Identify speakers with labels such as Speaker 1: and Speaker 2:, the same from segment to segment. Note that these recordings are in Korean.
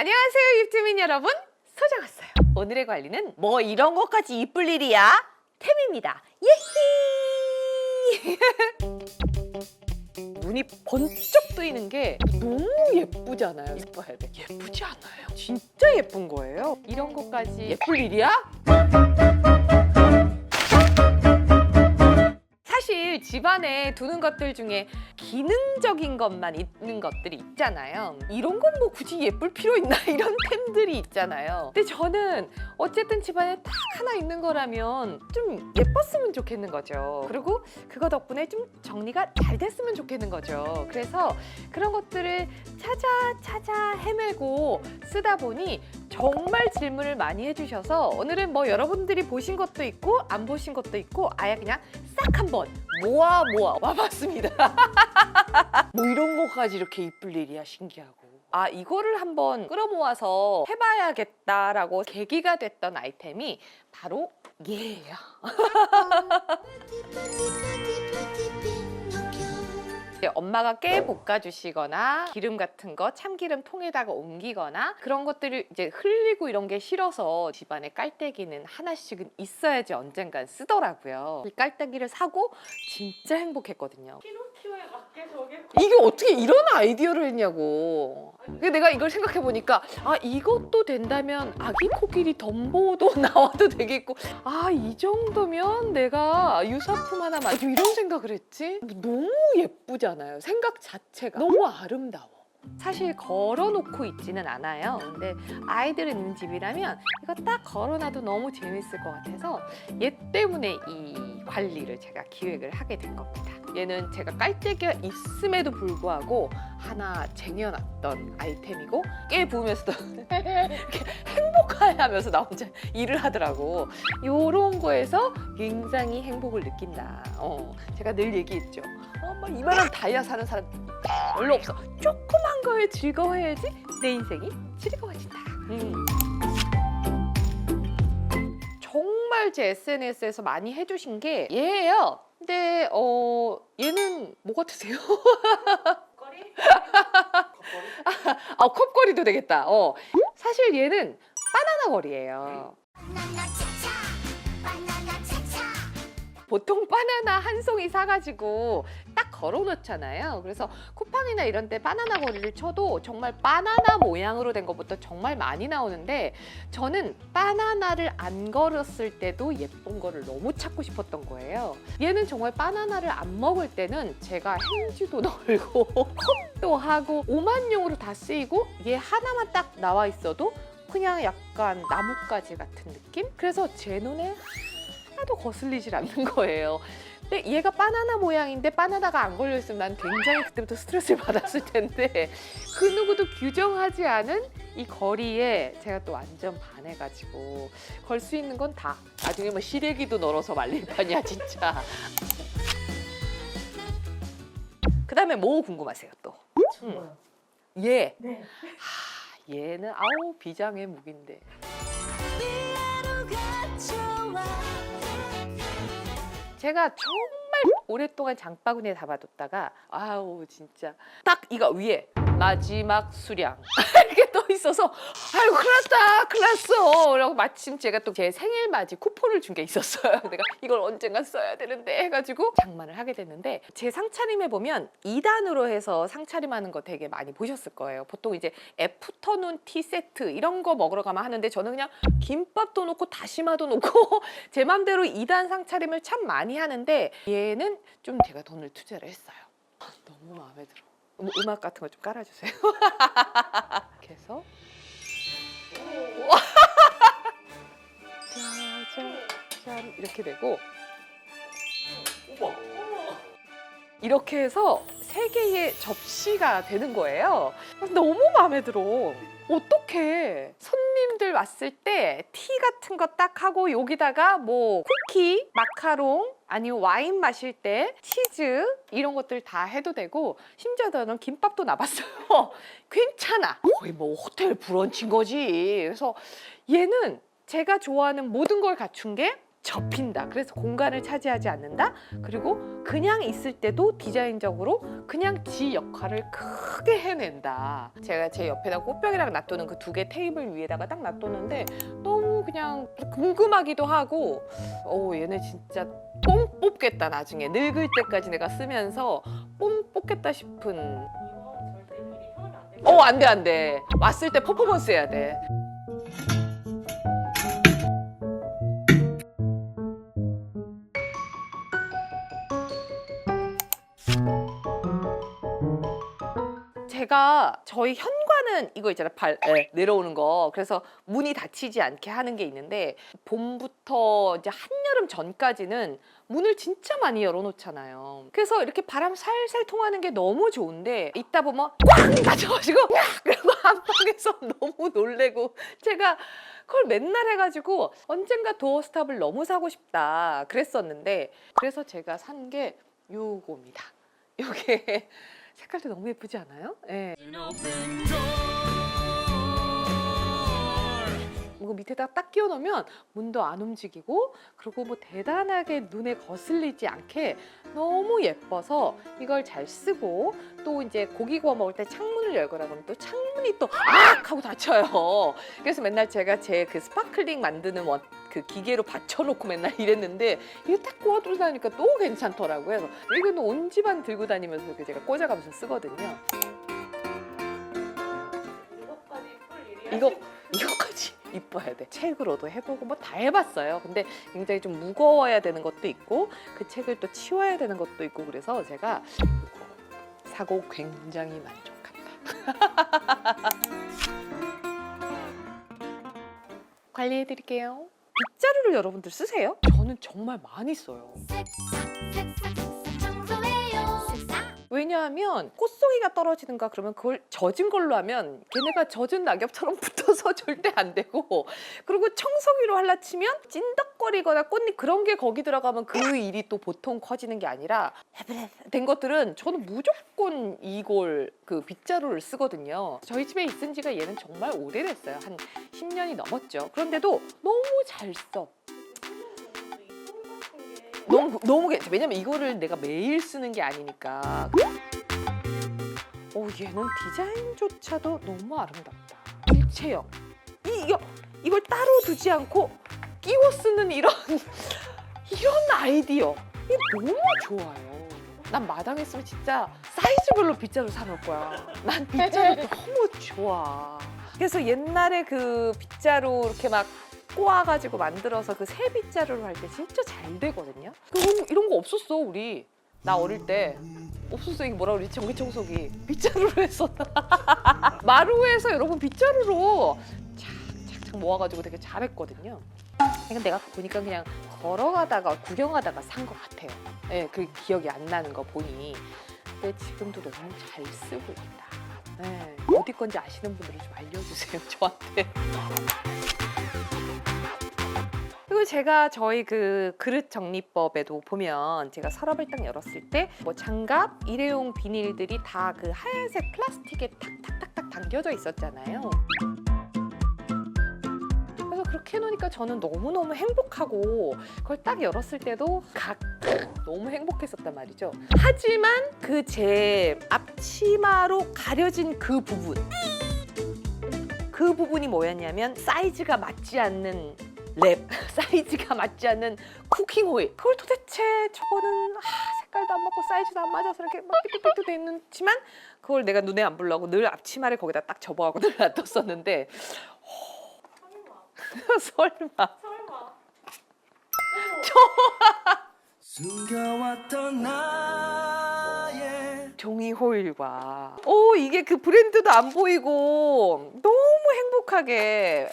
Speaker 1: 안녕하세요 입주민 여러분. 소장 왔어요. 오늘의 관리는
Speaker 2: 뭐 이런 것까지 이쁠 일이야?
Speaker 1: 템입니다. 예히! 눈이 번쩍 뜨이는 게 너무 예쁘잖아요? 예뻐야 돼. 예쁘지 않아요? 진짜 예쁜 거예요? 이런 것까지 예쁠 일이야? 사실 집안에 두는 것들 중에 기능적인 것만 있는 것들이 있잖아요. 이런 건 뭐 굳이 예쁠 필요 있나 이런 템들이 있잖아요. 근데 저는 어쨌든 집안에 딱 하나 있는 거라면 좀 예뻤으면 좋겠는 거죠. 그리고 그거 덕분에 좀 정리가 잘 됐으면 좋겠는 거죠. 그래서 그런 것들을 찾아 찾아 헤매고 쓰다 보니 정말 질문을 많이 해주셔서 오늘은 뭐 여러분들이 보신 것도 있고 안 보신 것도 있고 아예 그냥 싹 한번 모아 모아 와봤습니다.
Speaker 2: 뭐 이런 것까지 이렇게 이쁠 일이야 신기하고.
Speaker 1: 아 이거를 한번 끌어모아서 해봐야겠다라고 계기가 됐던 아이템이 바로 얘예요. 엄마가 깨 볶아주시거나 기름 같은 거 참기름 통에다가 옮기거나 그런 것들을 이제 흘리고 이런 게 싫어서 집안에 깔때기는 하나씩은 있어야지 언젠간 쓰더라고요. 이 깔때기를 사고 진짜 행복했거든요. 이게 어떻게 이런 아이디어를 했냐고. 내가 이걸 생각해 보니까 아 이것도 된다면 아기 코끼리 덤보도 나와도 되겠고 아 이 정도면 내가 유사품 하나 만들 이런 생각을 했지. 너무 예쁘잖아요. 생각 자체가 너무 아름다워. 사실 걸어놓고 있지는 않아요. 근데 아이들 있는 집이라면 이거 딱 걸어놔도 너무 재밌을 것 같아서 얘 때문에 이 관리를 제가 기획을 하게 된 겁니다. 얘는 제가 깔때기가 있음에도 불구하고 하나 쟁여놨던 아이템이고 깨 부으면서도 이렇게 행복해하면서 나 혼자 일을 하더라고. 요런 거에서 굉장히 행복을 느낀다. 어, 제가 늘 얘기했죠. 어, 막 이만한 다이아 사는 사람 별로 없어. 조그만 거에 즐거워해야지 내 인생이 즐거워진다. 음. 정말 제 SNS에서 많이 해주신 게 얘예요. 근데 어 얘는 뭐 같으세요? 아 컵걸이도 되겠다. 어 사실 얘는 바나나 거리예요. 보통 바나나 한 송이 사가지고 딱 걸어놓잖아요. 그래서 쿠팡이나 이런 데 바나나 거리를 쳐도 정말 바나나 모양으로 된 것부터 정말 많이 나오는데 저는 바나나를 안 걸었을 때도 예쁜 거를 너무 찾고 싶었던 거예요. 얘는 정말 바나나를 안 먹을 때는 제가 행주도 널고 컵도 하고 오만용으로 다 쓰이고 얘 하나만 딱 나와 있어도 그냥 약간 나뭇가지 같은 느낌? 그래서 제 눈에 하나도 거슬리질 않는 거예요. 근데 얘가 바나나 모양인데 바나나가 안 걸려 있으면 난 굉장히 그때부터 스트레스를 받았을 텐데 그 누구도 규정하지 않은 이 거리에 제가 또 완전 반해가지고 걸 수 있는 건 다 나중에 뭐 시래기도 널어서 말릴 판이야 진짜. 그 다음에 뭐 궁금하세요 또? 음. 얘.
Speaker 2: 네.
Speaker 1: 하, 얘는 아우 비장의 무기인데. 제가 정말 오랫동안 장바구니에 담아뒀다가 아우 진짜. 딱 이거 위에 마지막 수량 이렇게 떠 있어서 아유 큰일 났다 큰일 났어 라고 마침 제가 또 제 생일 맞이 쿠폰을 준 게 있었어요 내가 이걸 언젠가 써야 되는데 해가지고 장만을 하게 됐는데 제 상차림에 보면 2단으로 해서 상차림하는 거 되게 많이 보셨을 거예요 보통 이제 애프터눈 티 세트 이런 거 먹으러 가면 하는데 저는 그냥 김밥도 넣고 다시마도 넣고 제 맘대로 2단 상차림을 참 많이 하는데 얘는 좀 제가 돈을 투자를 했어요. 아, 너무 마음에 들어. 음, 음악 같은 거 좀 깔아주세요. 이렇게 해서 짜잔 이렇게 되고 이렇게 해서 세 개의 접시가 되는 거예요. 너무 마음에 들어. 어떻게 손님들 왔을 때 티 같은 거 딱 하고 여기다가 뭐 쿠키, 마카롱 아니면 와인 마실 때 치즈 이런 것들 다 해도 되고 심지어 저는 김밥도 나봤어요. 괜찮아. 거의 뭐 호텔 브런치인 거지. 그래서 얘는 제가 좋아하는 모든 걸 갖춘 게 접힌다. 그래서 공간을 차지하지 않는다. 그리고 그냥 있을 때도 디자인적으로 그냥 지 역할을 크게 해낸다. 제가 제 옆에다 꽃병이랑 놔두는 그 두 개 테이블 위에다가 딱 놔뒀는데 너무 그냥 궁금하기도 하고, 오 얘네 진짜 뽕 뽑겠다 나중에 늙을 때까지 내가 쓰면서 뽕 뽑겠다 싶은. 어안돼안 돼. 왔을 때 퍼포먼스 해야 돼. 제가 저희 현관은 이거 있잖아요. 발 예, 내려오는 거. 그래서 문이 닫히지 않게 하는 게 있는데 봄부터 이제 한여름 전까지는 문을 진짜 많이 열어놓잖아요. 그래서 이렇게 바람 살살 통하는 게 너무 좋은데 있다 보면 꽝 닫혀가지고 야! 그리고 안방에서 너무 놀래고 제가 그걸 맨날 해가지고 언젠가 도어 스탑을 너무 사고 싶다 그랬었는데 그래서 제가 산 게 요겁니다. 요게 색깔도 너무 예쁘지 않아요? 예. 밑에다 딱 끼워 놓으면 문도 안 움직이고 그리고 뭐 대단하게 눈에 거슬리지 않게 너무 예뻐서 이걸 잘 쓰고 또 이제 고기 구워 먹을 때 창문을 열거나 그러면 또 창문이 또 악 하고 닫혀요. 그래서 맨날 제가 제 그 스파클링 만드는 원, 그 기계로 받쳐놓고 맨날 이랬는데 이거 딱 구워 들고 다니까 또 괜찮더라고요. 그래서 이거는 온 집안 들고 다니면서 이렇게 제가 꽂아가면서 쓰거든요. 이거 이거까지 이뻐야 돼. 책으로도 해보고 뭐 다 해봤어요. 근데 굉장히 좀 무거워야 되는 것도 있고 그 책을 또 치워야 되는 것도 있고 그래서 제가 이거 사고 굉장히 만족한다. 관리해드릴게요. 빗자루를 여러분들 쓰세요? 저는 정말 많이 써요. 왜냐하면 꽃송이가 떨어지는가 그러면 그걸 젖은 걸로 하면 걔네가 젖은 낙엽처럼 붙어서 절대 안 되고 그리고 청소기로 할라 치면 찐덕거리거나 꽃잎 그런 게 거기 들어가면 그 일이 또 보통 커지는 게 아니라 된 것들은 저는 무조건 이걸 그 빗자루를 쓰거든요. 저희 집에 있은 지가 얘는 정말 오래됐어요. 한 10년이 넘었죠. 그런데도 너무 잘 써. 너무 너무 괜찮아. 왜냐면 이거를 내가 매일 쓰는 게 아니니까. 오 얘는 디자인조차도 너무 아름답다. 일체형. 이 이거 이걸 따로 두지 않고 끼워 쓰는 이런 이런 아이디어. 이게 너무 좋아요. 난 마당에 있으면 진짜 사이즈별로 빗자루 사놓을 거야. 난 빗자루 너무 좋아. 그래서 옛날에 그 빗자루 이렇게 막 꼬아가지고 만들어서 그새 빗자루로 할 때 진짜 잘 되거든요. 그건 이런 거 없었어 우리. 나 어릴 때 없었어 이게 뭐라 그러지 전기청소기 빗자루로 했었다. 마루에서 여러분 빗자루로 착착착 모아가지고 되게 잘했거든요. 그러니까 내가 보니까 그냥 걸어가다가 구경하다가 산 것 같아요. 예, 그 기억이 안 나는 거 보니. 근데 지금도 너무 잘 쓰고 있다. 예, 어디 건지 아시는 분들은 좀 알려주세요 저한테. 제가 저희 그 그릇 정리법에도 보면 제가 서랍을 딱 열었을 때 뭐 장갑, 일회용 비닐들이 다 그 하얀색 플라스틱에 탁탁탁탁 담겨져 있었잖아요. 그래서 그렇게 해놓으니까 저는 너무너무 행복하고 그걸 딱 열었을 때도 각 너무 행복했었단 말이죠. 하지만 그 제 앞치마로 가려진 그 부분 그 부분이 뭐였냐면 사이즈가 맞지 않는 랩 사이즈가 맞지 않는 쿠킹 호일. 그걸 도대체 저거는 아, 색깔도 안 맞고 사이즈도 안 맞아서 이렇게 막 삐뚤삐뚤 돼 있지만 그걸 내가 눈에 안 보려고 늘 앞치마를 거기다 딱 접어하고 늘 놔뒀었는데 설마.
Speaker 3: 숨겨왔던 나의
Speaker 1: 종이 호일과. 오 이게 그 브랜드도 안 보이고 너무 행복하게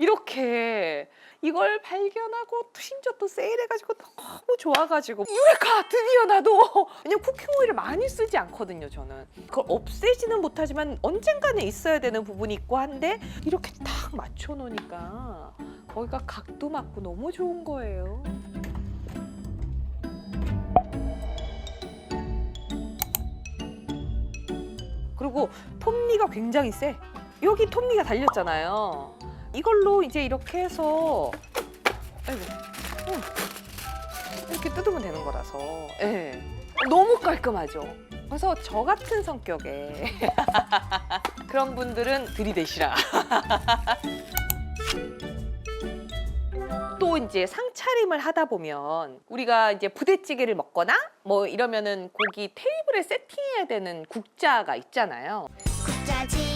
Speaker 1: 이렇게 이걸 발견하고 심지어 또 세일해가지고 너무 좋아가지고 유레카 드디어 나도 왜냐면 쿠킹 오일을 많이 쓰지 않거든요 저는 그걸 없애지는 못하지만 언젠가는 있어야 되는 부분이 있고 한데 이렇게 딱 맞춰 놓으니까 거기가 각도 맞고 너무 좋은 거예요 그리고 톱니가 굉장히 세. 여기 톱니가 달렸잖아요. 이걸로 이제 이렇게 해서 아이고 이렇게 뜯으면 되는 거라서 예. 너무 깔끔하죠. 그래서 저 같은 성격에 그런 분들은 들이대시라. 또 이제 상차림을 하다 보면 우리가 이제 부대찌개를 먹거나 뭐 이러면은 고기 테이블에 세팅해야 되는 국자가 있잖아요.
Speaker 3: 따따따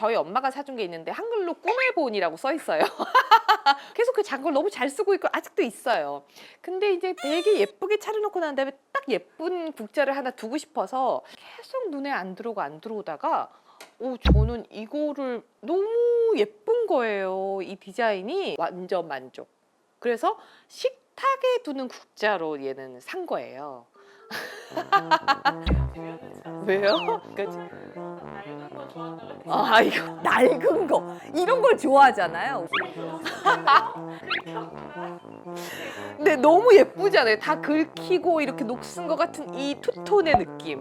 Speaker 1: 저희 엄마가 사준 게 있는데 한글로 꿈의 본이라고 써 있어요. 계속 그 작은 걸 너무 잘 쓰고 있고 아직도 있어요. 근데 이제 되게 예쁘게 차려놓고 난 다음에 딱 예쁜 국자를 하나 두고 싶어서 계속 눈에 안 들어오고 안 들어오다가 오 저는 이거를 너무 예쁜 거예요. 이 디자인이 완전 만족. 그래서 식탁에 두는 국자로 얘는 산 거예요. 왜요? 그치? 아 이거 낡은 거 이런 걸 좋아하잖아요. 근데 너무 예쁘잖아요. 다 긁히고 이렇게 녹슨 것 같은 이 투톤의 느낌.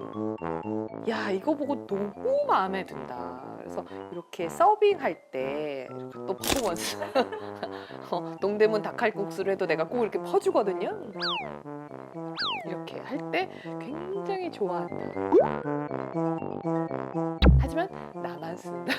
Speaker 1: 야 이거 보고 너무 마음에 든다. 그래서 이렇게 서빙할 때 이렇게 또 퍼포먼스. 어, 동대문 닭칼국수를 해도 내가 꼭 이렇게 퍼주거든요. 이렇게 할 때 굉장히 좋아한다. 하지만 나만 쓴다.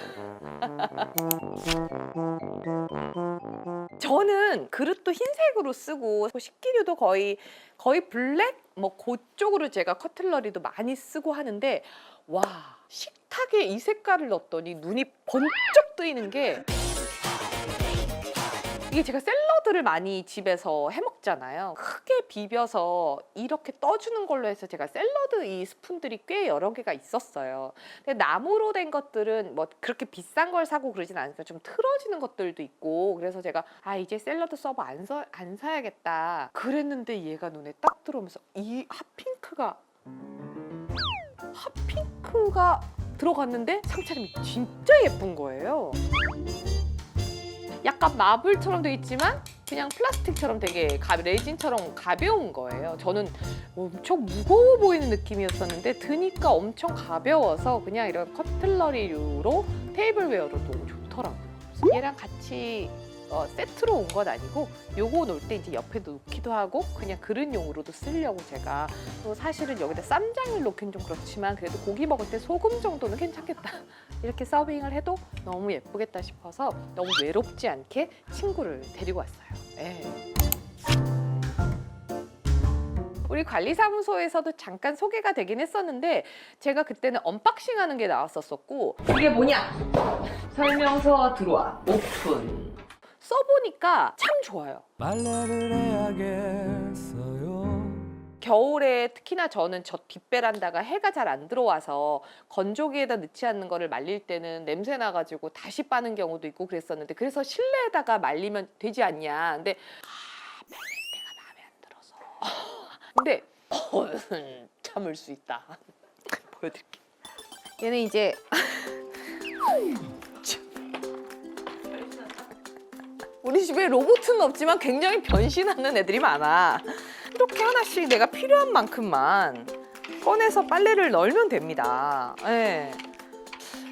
Speaker 1: 저는 그릇도 흰색으로 쓰고 식기류도 거의 거의 블랙 뭐 그쪽으로 제가 커틀러리도 많이 쓰고 하는데 와 식탁에 이 색깔을 넣었더니 눈이 번쩍 뜨이는 게 이게 제가 샐러드를 많이 집에서 해 먹잖아요. 크게 비벼서 이렇게 떠주는 걸로 해서 제가 샐러드 이 스푼들이 꽤 여러 개가 있었어요. 근데 나무로 된 것들은 뭐 그렇게 비싼 걸 사고 그러진 않으니까 좀 틀어지는 것들도 있고 그래서 제가 아 이제 샐러드 서버 안, 사, 안 사야겠다 그랬는데 얘가 눈에 딱 들어오면서 이 핫핑크가 핫핑크 가 들어갔는데 상차림이 진짜 예쁜 거예요. 약간 마블처럼 돼 있지만 그냥 플라스틱처럼 되게 가, 레진처럼 가벼운 거예요. 저는 엄청 무거워 보이는 느낌이었었는데 드니까 엄청 가벼워서 그냥 이런 커틀러리류로 테이블웨어로 너무 좋더라고요. 얘랑 같이 어, 세트로 온 건 아니고 요거 놓을 때 이제 옆에도 놓기도 하고 그냥 그릇용으로도 쓰려고 제가 또 사실은 여기다 쌈장을 놓긴 좀 그렇지만 그래도 고기 먹을 때 소금 정도는 괜찮겠다 이렇게 서빙을 해도 너무 예쁘겠다 싶어서 너무 외롭지 않게 친구를 데리고 왔어요. 예. 우리 관리사무소에서도 잠깐 소개가 되긴 했었는데 제가 그때는 언박싱 하는 게 나왔었었고 이게 뭐냐? 설명서 들어와 오픈 써보니까 참 좋아요.
Speaker 4: 빨래를 해야겠어요.
Speaker 1: 겨울에 특히나 저는 저 뒷베란다가 해가 잘 안 들어와서 건조기에다 넣지 않는 거를 말릴 때는 냄새 나가지고 다시 빠는 경우도 있고 그랬었는데 그래서 실내에다가 말리면 되지 않냐. 근데 아, 말릴 때가 마음에 안 들어서. 근데 참을 수 있다. 보여드릴게. 얘는 이제 우리 집에 로봇은 없지만 굉장히 변신하는 애들이 많아. 이렇게 하나씩 내가 필요한 만큼만 꺼내서 빨래를 널면 됩니다. 예.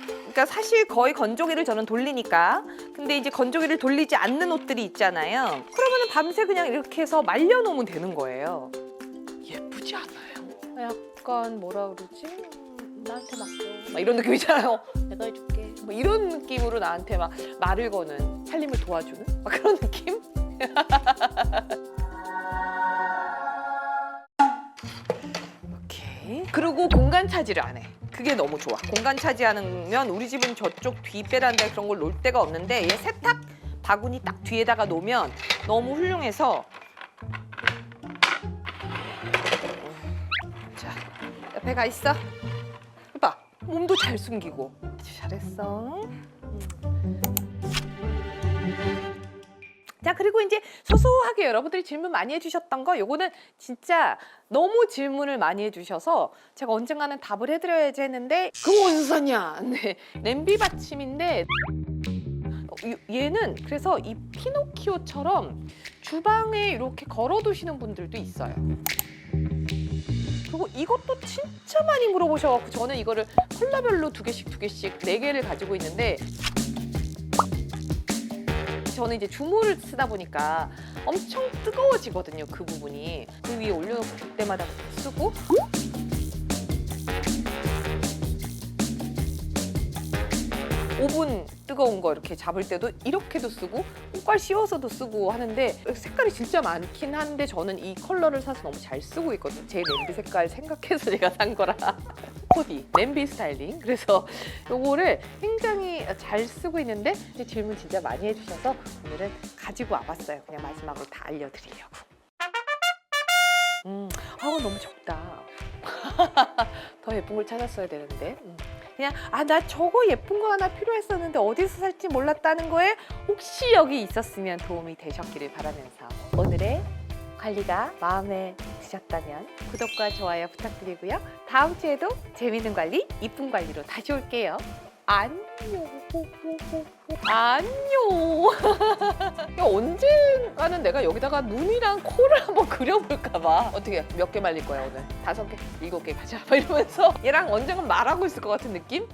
Speaker 1: 그러니까 사실 거의 건조기를 저는 돌리니까 근데 이제 건조기를 돌리지 않는 옷들이 있잖아요. 그러면 밤새 그냥 이렇게 해서 말려놓으면 되는 거예요. 예쁘지 않아요? 약간 뭐라 그러지? 음, 나한테 맡겨. 막 이런 느낌이잖아요. 내가 해줄게. 뭐 이런 느낌으로 나한테 막 말을 거는 살림을 도와주는 막 그런 느낌? 오케이. 그리고 공간 차지를 안 해. 그게 너무 좋아. 공간 차지하면 우리 집은 저쪽 뒷베란다에 그런 걸 놓을 데가 없는데 얘 세탁 바구니 딱 뒤에다가 놓으면 너무 훌륭해서 자 옆에 가 있어. 봐 몸도 잘 숨기고 잘했어. 자 그리고 이제 소소하게 여러분들이 질문 많이 해주셨던 거 요거는 진짜 너무 질문을 많이 해주셔서 제가 언젠가는 답을 해드려야지 했는데 그거 어디서 샀냐 네 냄비 받침인데 어, 이- 얘는 그래서 이 피노키오처럼 주방에 이렇게 걸어두시는 분들도 있어요. 그리고 이것도 진짜 많이 물어보셔갖고 저는 이거를 컬러별로 두 개씩 두 개씩 네 개를 가지고 있는데 저는 이제 주물을 쓰다 보니까 엄청 뜨거워지거든요. 그 부분이 그 위에 올려놓고 그때마다 쓰고 5분 뜨거운 거 이렇게 잡을 때도 이렇게도 쓰고 꽃갈 씌워서도 쓰고 하는데 색깔이 진짜 많긴 한데 저는 이 컬러를 사서 너무 잘 쓰고 있거든요. 제 냄비 색깔 생각해서 제가 산 거라. 코디 냄비 스타일링. 그래서 요거를 굉장히 잘 쓰고 있는데 질문 진짜 많이 해주셔서 오늘은 가지고 와봤어요. 그냥 마지막으로 다 알려드리려고. 음, 아우 너무 적다. 더 예쁜 걸 찾았어야 되는데. 음. 그냥 아 나 저거 예쁜 거 하나 필요했었는데 어디서 살지 몰랐다는 거에 혹시 여기 있었으면 도움이 되셨기를 바라면서 오늘의 관리가 마음에 드셨다면 구독과 좋아요 부탁드리고요. 다음 주에도 재밌는 관리, 이쁜 관리로 다시 올게요. 안녕. 안녕. 야, 언젠가는 내가 여기다가 눈이랑 코를 한번 그려볼까 봐. 어떻게 몇 개 말릴 거야 오늘? 다섯 개, 일곱 개 가자. 막 이러면서 얘랑 언젠가 말하고 있을 것 같은 느낌?